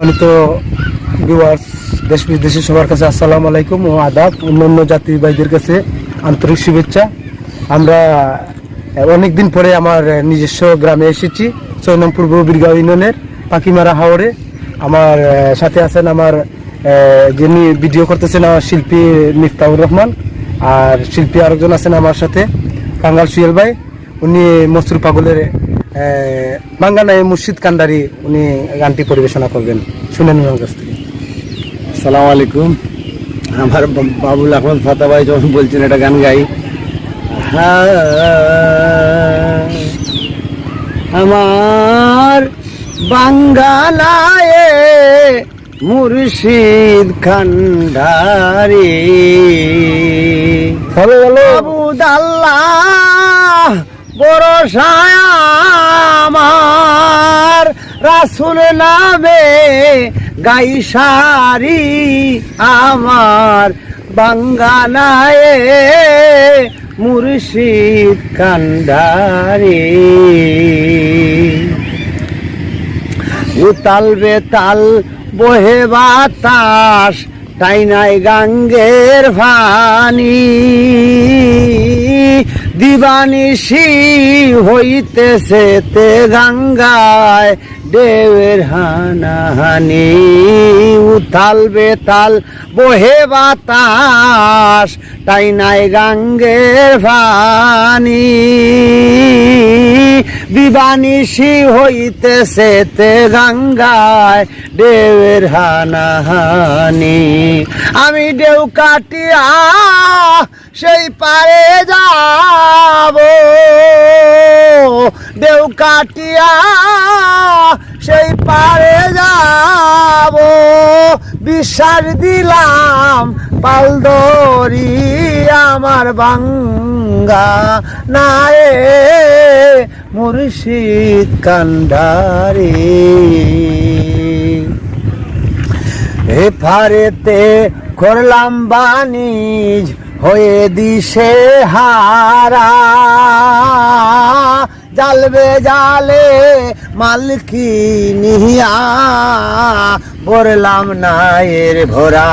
সম্মানিত ভিউয়ার্স দেশ বিদেশি সবার কাছে আসসালামু আলাইকুম ও আদাব। অন্যান্য ভাইদের কাছে আন্তরিক শুভেচ্ছা। আমরা অনেক দিন পরে আমার নিজস্ব গ্রামে এসেছি নং পূর্ব বীরগাঁও ইউনিয়নের পাখিমারা হাওড়ে আমার সাথে আছেন আমার যিনি ভিডিও করতেছেন, আমার শিল্পী মিফতাউর রহমান। আর শিল্পী আরেকজন আছেন আমার সাথে, কাঙ্গাল সুয়েল ভাই। উনি মসুর পাগলের বাঙ্গানায় মুর্শিদ কান্ডারি উনি গানটি পরিবেশনা করবেন। শুনেন ওনার কাছ থেকে। সালাম আলাইকুম। আমার বাবুল আহমদ ফাতা ভাই যখন বলছেন একটা গান গাই। আমার বাঙ্গালায় মুর্শিদ খান্ডারি ভালো আবুদাল্লাহ বড় আমার রাসুল নামে গাই সারি আমার বাঙ্গানায় মুর্শিদ কান্ডারি। উতাল বেতাল বহে বাতাস, তাই নাই গাঙ্গের ভানি। দিবানিশি হইতেছে তে গঙ্গায়, দেবের হানাহানি উতাল বেতাল বহে বাতাস টাইনাই গাঙ্গের ভানি। বিবানিসি হইতেছে তে গঙ্গায়, দেবের হানাহানি। আমি দেউ কাটিয়া কাটিয়া সেই পারে যাব। বিশ্বাস দিলাম পালদরি আমার বাঙ্গা নায়ে মুর্শিদ কান্ডারি। হে ফারেতে করলাম বানিজ হয়ে দিশে হারা। জালবে জালে মালকি নিহিয়া বললাম নায়ের ভরা।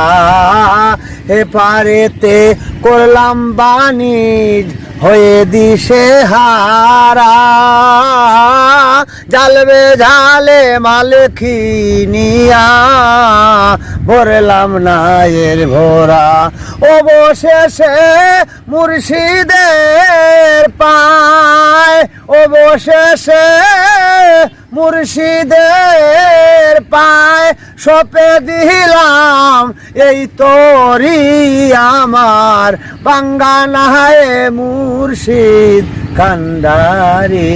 হে পারেতে করলাম বানিজ হয়ে দিশে হারা। জালবে ঝালে মালকি নিয়া ভরলাম নায়ের ভরা। অবশেষে মুর্শিদের পায় অবশেষে মুর্শিদের পায় সপে দিলাম, এই তোরি আমার বাঙ্গানায় মুর্শিদ কান্দারি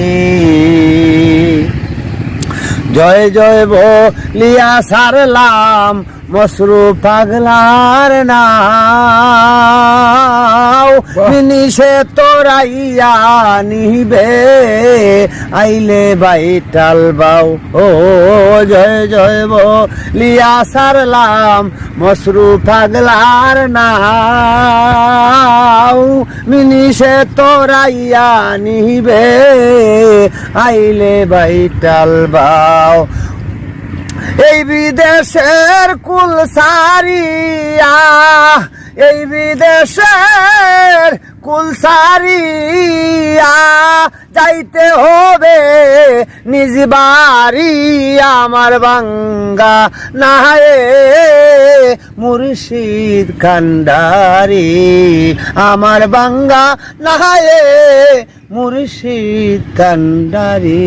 জয় জয় বলিয়া সারলাম মসরু পাগলার নাও। মিনিষে তোরাইয়া নিবে। আইলে বাইটাল বাউ ও জয় জয় বলিয়া সারলাম মসরু পাগলার নাও। মিনিষে তোরাইয়া নিবে। আইলে বাইটাল বাউ এই বিদেশের কুল সারিয়া এই বিদেশের কুল সারিয়া যাইতে হবে নিজ বাড়ি আমার বাঙ্গা নাহে মুর্শিদ কান্ডারি আমার বাঙ্গা নাহায়ে মুর্শিদ কান্ডারি